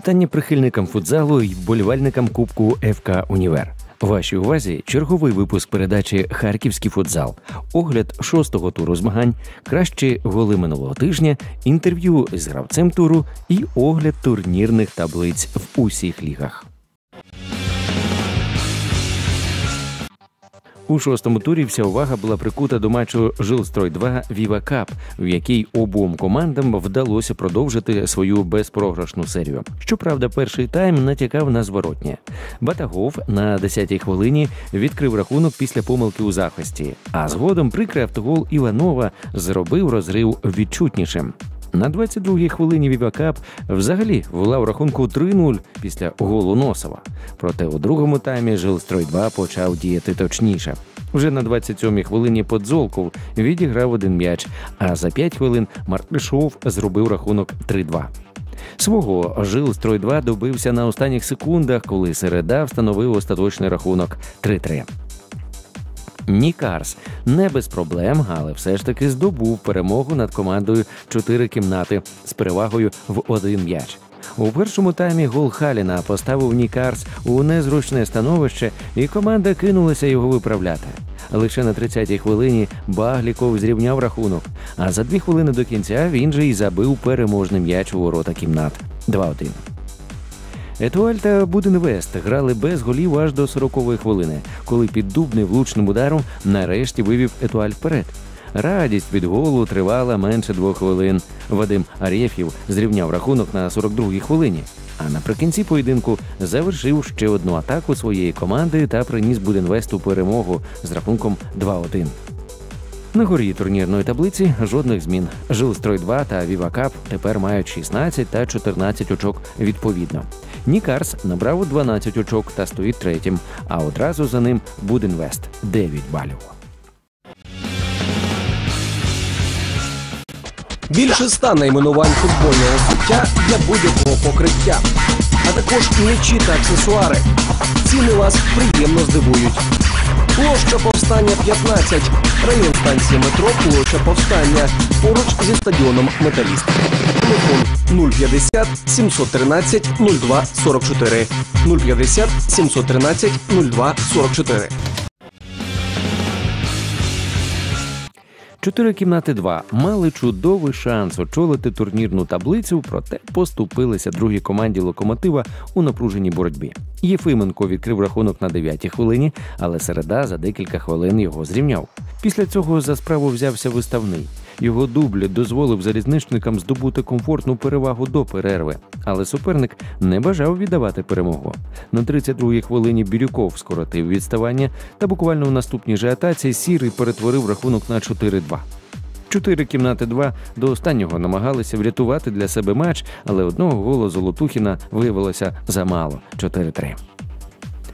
Вітання прихильникам футзалу і болівальникам Кубку ФК Універ. Вашій увазі черговий випуск передачі Харківський футзал, огляд шостого туру змагань, кращі голи минулого тижня, інтерв'ю з гравцем туру і огляд турнірних таблиць в усіх лігах. У шостому турі вся увага була прикута до матчу Жилстрой 2 Віва Кап, в якій обом командам вдалося продовжити свою безпрограшну серію. Щоправда, перший тайм натякав на зворотнє. Батагов на 10-й хвилині відкрив рахунок після помилки у захисті, а згодом прикрий автогол Іванова зробив розрив відчутнішим. На 22-й хвилині Вівакап взагалі вела в рахунку 3-0 після голу Носова. Проте у другому таймі Жилстрой 2 почав діяти точніше. Вже на 27-й хвилині Подзолков відіграв один м'яч, а за 5 хвилин Мартишов зробив рахунок 3-2. Свого Жилстрой 2 добився на останніх секундах, коли середа встановив остаточний рахунок 3-3. Нікарс не без проблем, але все ж таки здобув перемогу над командою чотири кімнати з перевагою в один м'яч. У першому таймі гол Халіна поставив Нікарс у незручне становище, і команда кинулася його виправляти. Лише на 30-й хвилині Багліков зрівняв рахунок. А за дві хвилини до кінця він же й забив переможний м'яч у ворота кімнат. 2-1. Етуаль та Буденвест грали без голів аж до 40-ї хвилини, коли піддубний влучним ударом нарешті вивів Етуаль вперед. Радість від голу тривала менше двох хвилин. Вадим Арєфів зрівняв рахунок на 42-й хвилині. А наприкінці поєдинку завершив ще одну атаку своєї команди та приніс Буденвесту перемогу з рахунком 2-1. На горі турнірної таблиці жодних змін. Жилстрой 2 та Вівакап тепер мають 16 та 14 очок відповідно. Нікарс набрав 12 очок та стоїть третім, а одразу за ним Будинвест 9 балів. Більше ста найменувань футбольного суття для будь-якого покриття, а також м'ячі та аксесуари. Ціни вас приємно здивують. Площа повстання 15, район станції метро, площа повстання поруч зі стадіоном Металіст. Телефон 050 713 02 44 050 713 02 44. Чотири кімнати 2 мали чудовий шанс очолити турнірну таблицю, проте поступилися другій команді локомотива у напруженій боротьбі. Єфименко відкрив рахунок на 9-й хвилині, але середа за декілька хвилин його зрівняв. Після цього за справу взявся виставний. Його дубль дозволив залізничникам здобути комфортну перевагу до перерви, але суперник не бажав віддавати перемогу. На 32-й хвилині Бірюков скоротив відставання, та буквально в наступній же атаці сірий перетворив рахунок на 4-2. Чотири кімнати 2 до останнього намагалися врятувати для себе матч, але одного голу Золотухіна виявилося замало 4-3.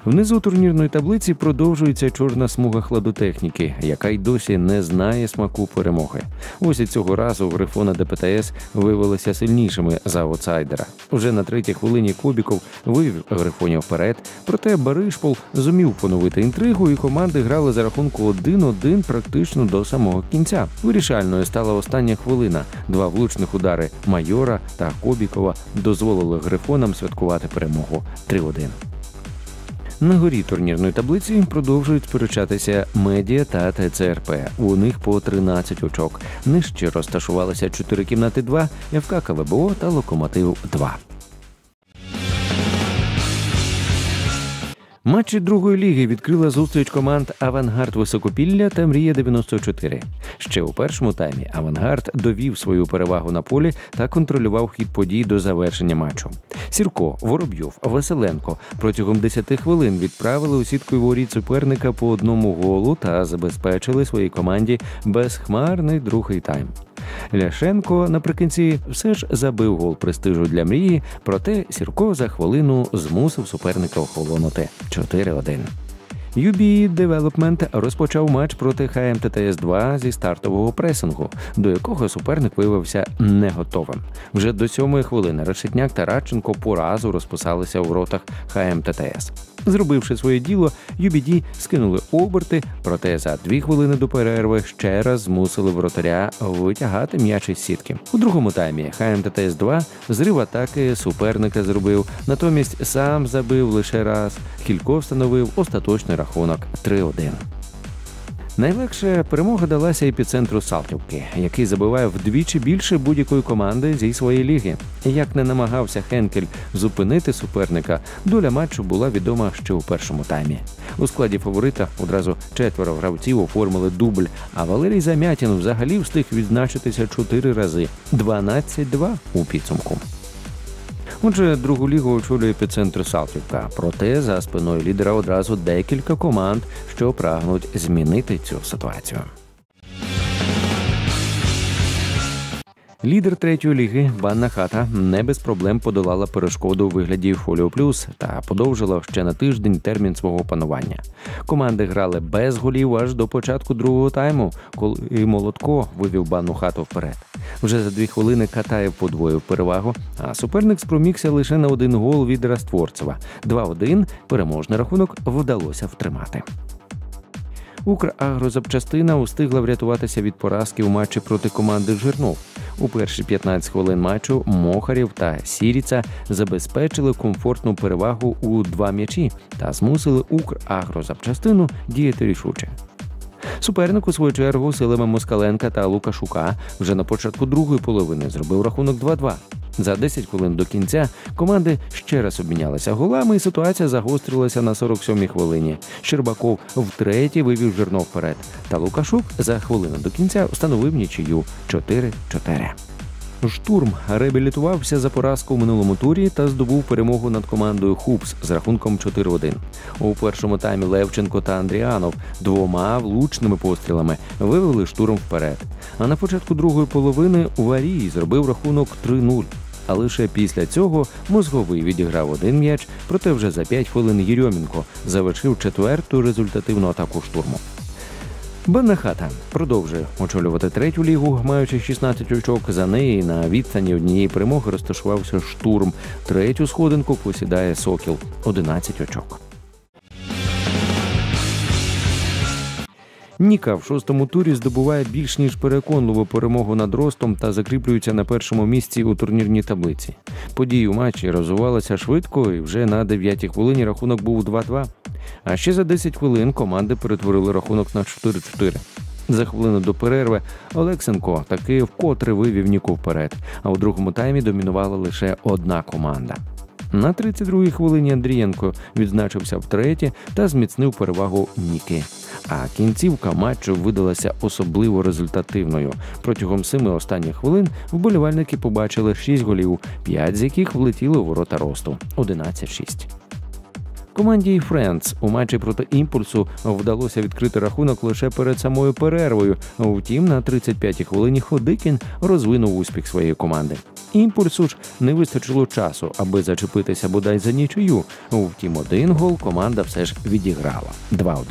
Внизу турнірної таблиці продовжується чорна смуга хладотехніки, яка й досі не знає смаку перемоги. Ось і цього разу грифона ДПТС виявилися сильнішими за аутсайдера. Уже на третій хвилині Кобіков вивів грифонів вперед, проте Баришпол зумів поновити інтригу, і команди грали за рахунку 1-1 практично до самого кінця. Вирішальною стала остання хвилина. Два влучних удари майора та Кобікова дозволили грифонам святкувати перемогу 3-1. На горі турнірної таблиці продовжують сперечатися медіа та ТЦРП. У них по 13 очок. Нижче розташувалися 4 кімнати 2, ФК КВБО та Локомотив 2. Матчі другої ліги відкрила зустріч команд Авангард Високопілля та Мрія 94 Ще у першому таймі Авангард довів свою перевагу на полі та контролював хід подій до завершення матчу. Сірко, Воробйов, Василенко протягом 10 хвилин відправили у сітку воріт суперника по одному голу та забезпечили своїй команді безхмарний другий тайм. Ляшенко наприкінці все ж забив гол престижу для мрії, проте Сірко за хвилину змусив суперника охолонути 4-1. UBE Development розпочав матч проти ХМТТС 2 зі стартового пресингу, до якого суперник виявився не готовим. Вже до сьомої хвилини Решетняк та Радченко по разу розписалися у воротах ХМТТС. Зробивши своє діло, UBD скинули оберти, проте за дві хвилини до перерви ще раз змусили вратаря витягати м'яч із сітки. У другому таймі ХМТТС 2 зрив атаки суперника зробив, натомість сам забив лише раз. Кілько встановив остаточний рахунок 3-1. Найлегше перемога далася епіцентру Салтівки, який забиває вдвічі більше будь-якої команди зі своєї ліги. Як не намагався Хенкель зупинити суперника, доля матчу була відома ще у першому таймі. У складі фаворита одразу четверо гравців оформили дубль, а Валерій Замятін взагалі встиг відзначитися чотири рази 12-2 у підсумку. Отже, другу лігу очолює епіцентр Салтівка. Проте за спиною лідера одразу декілька команд, що прагнуть змінити цю ситуацію. Лідер третьої ліги Банна хата не без проблем подолала перешкоду у вигляді Фоліо Плюс та подовжила ще на тиждень термін свого панування. Команди грали без голів аж до початку другого тайму, коли молотко вивів банну хату вперед. Вже за дві хвилини Катаєв подвоїв перевагу, а суперник спромігся лише на один гол від Растворцева. 2-1 переможний рахунок вдалося втримати. Украгрозапчастина устигла врятуватися від поразки у матчі проти команди Жирнов. У перші 15 хвилин матчу Мохарів та Сіріца забезпечили комфортну перевагу у два м'ячі та змусили Украгрозапчастину діяти рішуче. Суперник у свою чергу силами Москаленка та Лукашука вже на початку другої половини зробив рахунок 2-2. За 10 хвилин до кінця команди ще раз обмінялися голами, і ситуація загострилася на 47-й хвилині. Щербаков втретє вивів жирно вперед. Та Лукашук за хвилину до кінця встановив нічию 4-4. Штурм реабілітувався за поразку в минулому турі та здобув перемогу над командою Хупс з рахунком 4-1. У першому таймі Левченко та Андріанов двома влучними пострілами вивели штурм вперед. А на початку другої половини Варій зробив рахунок 3-0. А лише після цього мозговий відіграв один м'яч, проте вже за 5 хвилин Єрьомінко завершив четверту результативну атаку штурму. Бенна хата продовжує очолювати третю лігу, маючи 16 очок. За неї на відстані однієї перемоги розташувався штурм. Третю сходинку посідає Сокіл 11 очок. Ніка в шостому турі здобуває більш ніж переконливу перемогу над ростом та закріплюється на першому місці у турнірній таблиці. Події у матчі розвивалися швидко, і вже на 9-й хвилині рахунок був 2-2. А ще за 10 хвилин команди перетворили рахунок на 4-4. За хвилину до перерви Олексенко таки вкотре вивів Ніку вперед, а у другому таймі домінувала лише одна команда. На 32-й хвилині Андрієнко відзначився втретє та зміцнив перевагу Ніки. А кінцівка матчу видалася особливо результативною. Протягом семи останніх хвилин вболівальники побачили 6 голів, 5 з яких влетіли у ворота росту 11-6. Команді Френдс у матчі проти імпульсу вдалося відкрити рахунок лише перед самою перервою. Втім, на 35-й хвилині Ходикін розвинув успіх своєї команди. Імпульсу ж не вистачило часу, аби зачепитися бодай за нічию. Втім, один гол команда все ж відіграла 2-1.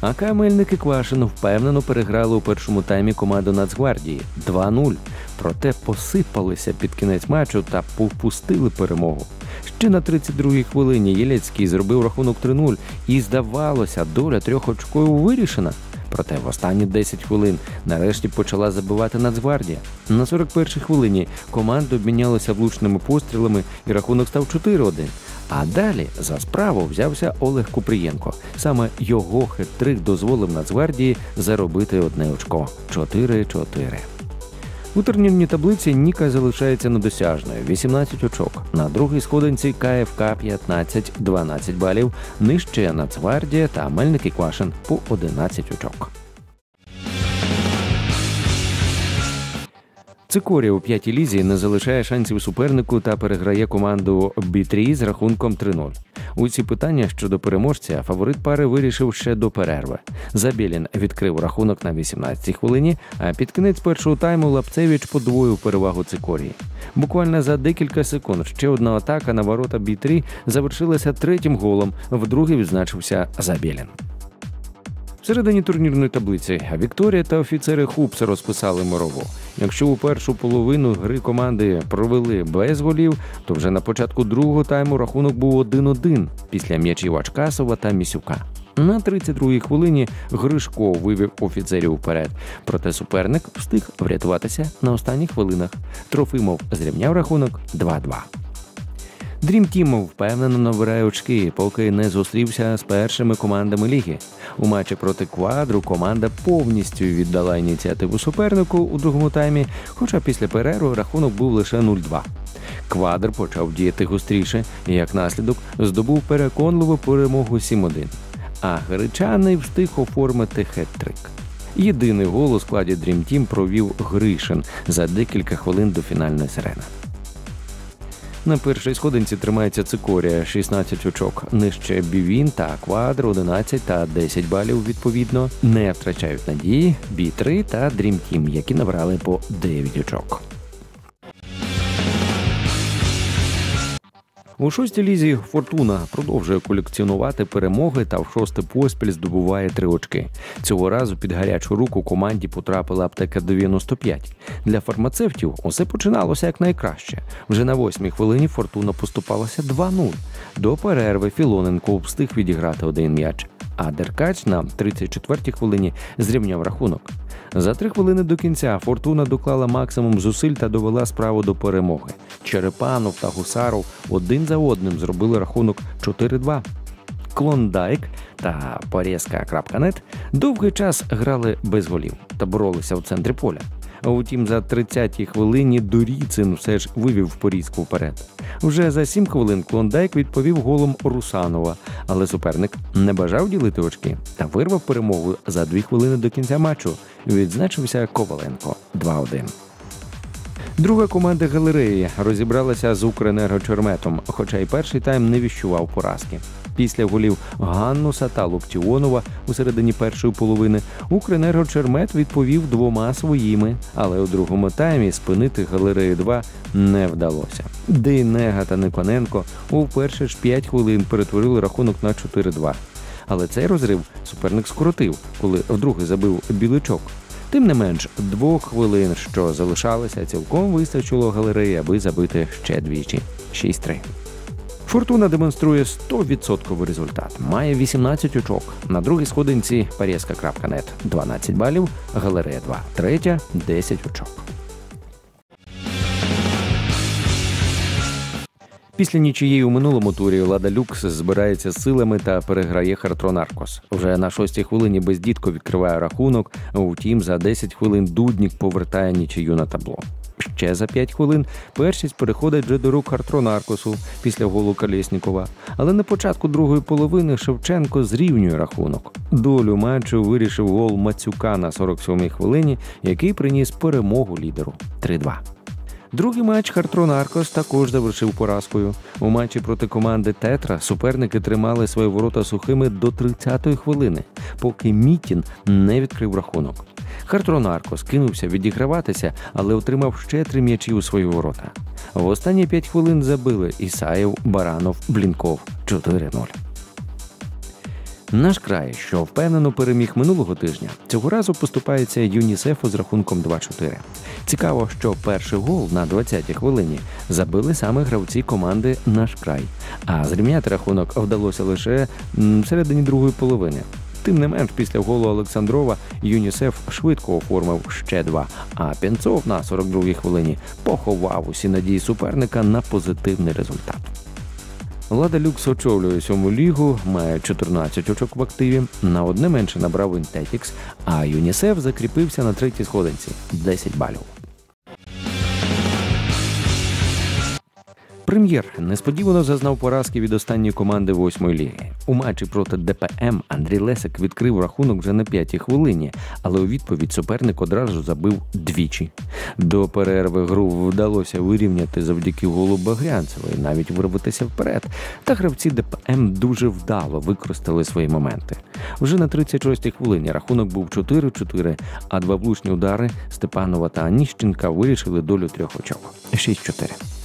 А Камельники Квашин впевнено переграли у першому таймі команду Нацгвардії 2-0. Проте посипалися під кінець матчу та повпустили перемогу. Ще на 32-й хвилині Єлецький зробив рахунок 3-0, і здавалося, доля трьох очкою вирішена. Проте в останні 10 хвилин нарешті почала забивати Нацгвардія. На 41-й хвилині команди обмінялися влучними пострілами, і рахунок став 4-1. А далі за справу взявся Олег Купрієнко. Саме його хет-трик дозволив Нацгвардії заробити одне очко 4-4. У турнірній таблиці Ніка залишається недосяжною 18 очок. На другій сходинці КФК 15-12 балів. Нижче Нацгвардія та Мельник і Квашин по 11 очок. Цикорія у п'ятій лізі не залишає шансів супернику та переграє команду Бітрі з рахунком 3-0. У ці питання щодо переможця фаворит пари вирішив ще до перерви. Забєлін відкрив рахунок на 18-й хвилині, а під кінець першого тайму Лапцевич подвоїв перевагу цикорії. Буквально за декілька секунд ще одна атака на ворота Бітрі завершилася третім голом. Вдруге відзначився Забєлін. Всередині турнірної таблиці Вікторія та офіцери Хупс розписали мирову. Якщо у першу половину гри команди провели без голів, то вже на початку другого тайму рахунок був 1-1 після м'ячів Ачкасова та Місюка. На 32-й хвилині Гришко вивів офіцерів вперед. Проте суперник встиг врятуватися на останніх хвилинах. Трофимов зрівняв рахунок 2-2. Дрім Тім впевнено набирає очки, поки не зустрівся з першими командами ліги. У матчі проти квадру команда повністю віддала ініціативу супернику у другому таймі, хоча після перерви рахунок був лише 0-2. Квадр почав діяти густріше і як наслідок здобув переконливу перемогу 7-1. А гречаний встиг оформити хет-трик. Єдиний гол у складі Dream Team провів Гришин за декілька хвилин до фінальної сирени. На першій сходинці тримається цикорія 16 очок. Нижче Бівін та Квадр 11 та 10 балів відповідно. Не втрачають надії Бі 3 та Дрім Тім, які набрали по 9 очок. У шостій лізі Фортуна продовжує колекціонувати перемоги та в шосте поспіль здобуває три очки. Цього разу під гарячу руку команді потрапила аптека 95. Для фармацевтів усе починалося як найкраще. Вже на восьмій хвилині Фортуна поступалася 2-0. До перерви Філоненко встиг відіграти один м'яч. А Деркач на 34-й хвилині зрівняв рахунок. За три хвилини до кінця Фортуна доклала максимум зусиль та довела справу до перемоги. Черепанов та Гусаров один за одним зробили рахунок 4-2. Клондайк та порезка.нет довгий час грали без голів та боролися в центрі поля. Утім, за 30-й хвилині Доріцин все ж вивів Порізьку вперед. Вже за 7 хвилин Клондайк відповів голом Русанова, але суперник не бажав ділити очки та вирвав перемогу за 2 хвилини до кінця матчу. Відзначився Коваленко 2-1. Друга команда галереї розібралася з Укренергочерметом, хоча й перший тайм не віщував поразки. Після голів Ганнуса та Локтіонова у середині першої половини Укренергочермет відповів двома своїми, але у другому таймі спинити галерею 2 не вдалося. Дейнега та Никоненко у перші ж 5 хвилин перетворили рахунок на 4-2. Але цей розрив суперник скоротив, коли вдруге забив біличок. Тим не менш, двох хвилин, що залишалися, цілком вистачило галереї, аби забити ще двічі 6-3. Фортуна демонструє 100% результат. Має 18 очок. На другій сходинці Парєска.нет 12 балів, галерея 2, третя 10 очок. Після нічиєї у минулому турі Лада Люкс збирається силами та переграє Хартронаркос. Вже на шостій хвилині бездітко відкриває рахунок. Втім, за 10 хвилин Дуднік повертає нічию на табло. Ще за 5 хвилин першість переходить вже до рук Хартронаркосу після голу Калєснікова. Але на початку другої половини Шевченко зрівнює рахунок. Долю матчу вирішив гол Мацюка на 47-й хвилині, який приніс перемогу лідеру 3-2. Другий матч Хартрон Аркос також завершив поразкою. У матчі проти команди Тетра суперники тримали свої ворота сухими до 30-ї хвилини, поки Мітін не відкрив рахунок. Хартрон Аркос кинувся відіграватися, але отримав ще три м'ячі у свої ворота. В останні п'ять хвилин забили Ісаєв, Баранов, Блінков 4-0. Наш край, що впевнено переміг минулого тижня, цього разу поступається ЮНІСЕФу з рахунком 2-4. Цікаво, що перший гол на 20-й хвилині забили саме гравці команди Наш край, а зрівняти рахунок вдалося лише в середині другої половини. Тим не менш, після голу Олександрова ЮНІСЕФ швидко оформив ще два. А Пінцов на 42-й хвилині поховав усі надії суперника на позитивний результат. Лада Люкс очолює сьому лігу, має 14 очок в активі. На одне менше набрав Інтетікс, а ЮНІСЕФ закріпився на третій сходинці 10 балів. Прем'єр несподівано зазнав поразки від останньої команди восьмої ліги. У матчі проти ДПМ Андрій Лесик відкрив рахунок вже на п'ятій хвилині, але у відповідь суперник одразу забив двічі. До перерви гру вдалося вирівняти завдяки голу Багрянцевої, навіть вирватися вперед. Та гравці ДПМ дуже вдало використали свої моменти. Вже на 36-й хвилині рахунок був 4-4, а два влучні удари Степанова та Аніщенка вирішили долю трьох очок 6-4.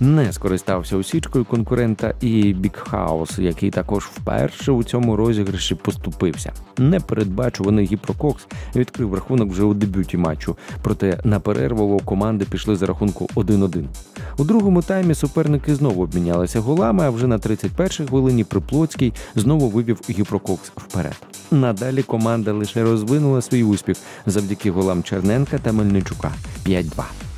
Не скористався усічкою конкурента і Бікхаус, який також вперше у цьому розіграші поступився. Непередбачуваний гіпрококс відкрив рахунок вже у дебюті матчу, проте на перерву команди пішли за рахунку 1-1. У другому таймі суперники знову обмінялися голами, а вже на 31-й хвилині Приплоцький знову вивів гіпрококс вперед. Надалі команда лише розвинула свій успіх завдяки голам Черненка та Мельничука 5-2.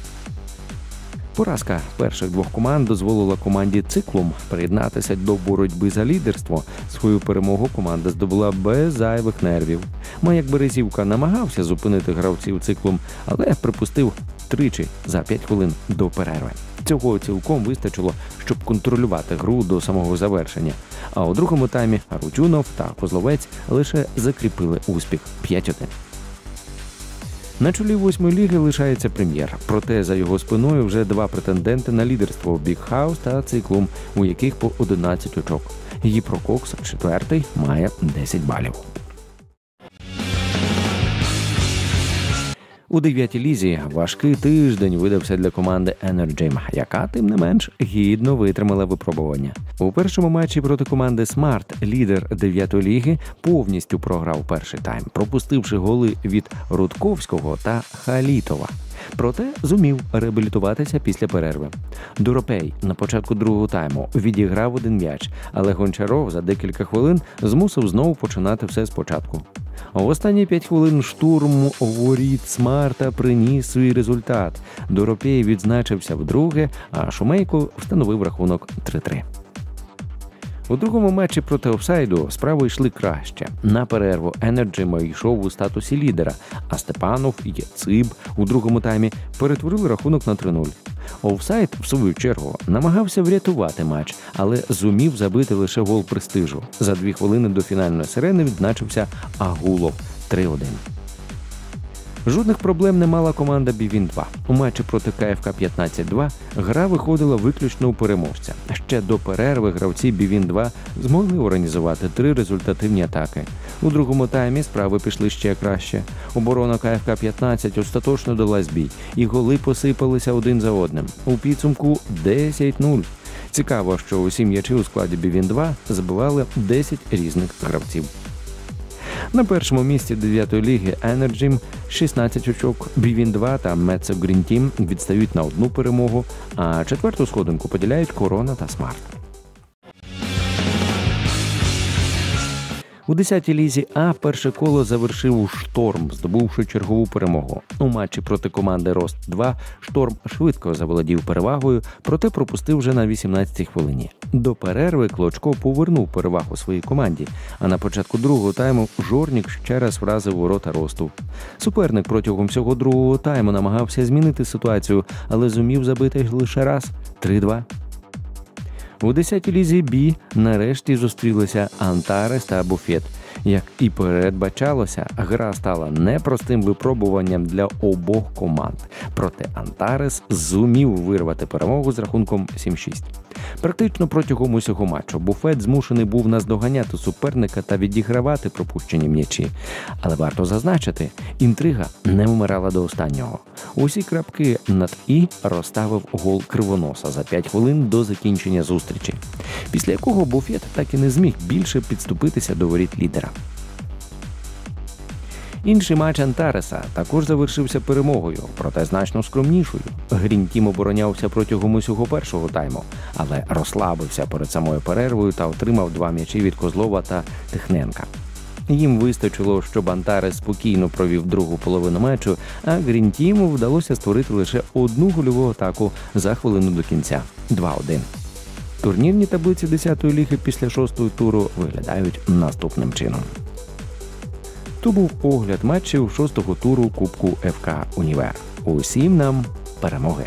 Поразка перших двох команд дозволила команді циклом приєднатися до боротьби за лідерство. Свою перемогу команда здобула без зайвих нервів. Маяк Березівка намагався зупинити гравців циклом, але припустив тричі за 5 хвилин до перерви. Цього цілком вистачило, щоб контролювати гру до самого завершення. А у другому таймі Рутюнов та Козловець лише закріпили успіх 5-1. На чолі восьмої ліги лишається прем'єр. Проте за його спиною вже два претенденти на лідерство Big Хаус та Циклум, у яких по 11 очок. Її Прококс, четвертий, має 10 балів. У дев'ятій лізі важкий тиждень видався для команди Energym, яка тим не менш гідно витримала випробування. У першому матчі проти команди Smart лідер дев'ятої ліги повністю програв перший тайм, пропустивши голи від Рудковського та Халітова. Проте зумів реабілітуватися після перерви. Дуропей на початку другого тайму відіграв один м'яч, але Гончаров за декілька хвилин змусив знову починати все спочатку. В останні п'ять хвилин штурм воріт Смарта приніс свій результат. Доропєй відзначився вдруге, а Шумейко встановив рахунок 3-3. У другому матчі проти офсайду справи йшли краще. На перерву Енерджима йшов у статусі лідера, а Степанов і Циб у другому таймі перетворили рахунок на 3-0. Офсайд, в свою чергу, намагався врятувати матч, але зумів забити лише гол престижу. За дві хвилини до фінальної сирени відзначився Агулов 3-1. Жодних проблем не мала команда Бівін 2 У матчі проти КФК 15-2 гра виходила виключно у переможця. Ще до перерви гравці Бівін 2 змогли організувати три результативні атаки. У другому таймі справи пішли ще краще. Оборона КФК 15 остаточно дала збій, і голи посипалися один за одним. У підсумку 10-0. Цікаво, що усі м'ячі у складі Бівін 2 забивали 10 різних гравців. На першому місці 9-ї ліги Energy 16 очок, Бівін 2 та Мецо Грін Тім відстають на одну перемогу, а четверту сходинку поділяють Корона та Смарт. У 10-й лізі А перше коло завершив у шторм, здобувши чергову перемогу. У матчі проти команди Рост 2 шторм швидко заволодів перевагою, проте пропустив вже на 18-й хвилині. До перерви Клочко повернув перевагу своїй команді. А на початку другого тайму Жорнік ще раз вразив ворота росту. Суперник протягом всього другого тайму намагався змінити ситуацію, але зумів забити лише раз 3-2. У 10-й лізі Бі нарешті зустрілися Антарес та Буфет. Як і передбачалося, гра стала непростим випробуванням для обох команд. Проте Антарес зумів вирвати перемогу з рахунком 7-6. Практично протягом усього матчу буфет змушений був наздоганяти суперника та відігравати пропущені м'ячі. Але варто зазначити, інтрига не вмирала до останнього. Усі крапки над і розставив гол кривоноса за 5 хвилин до закінчення зустрічі, після якого буфет так і не зміг більше підступитися до воріт лідера. Інший матч Антареса також завершився перемогою, проте значно скромнішою. Грінтім оборонявся протягом усього першого тайму, але розслабився перед самою перервою та отримав два м'ячі від Козлова та Тихненка. Їм вистачило, щоб Антарес спокійно провів другу половину матчу, а Грінтіму вдалося створити лише одну гольову атаку за хвилину до кінця 2-1. Турнірні таблиці 10-ї ліги після шостого туру виглядають наступним чином. То був огляд матчів шостого туру Кубку ФК Універ. Усім нам перемоги!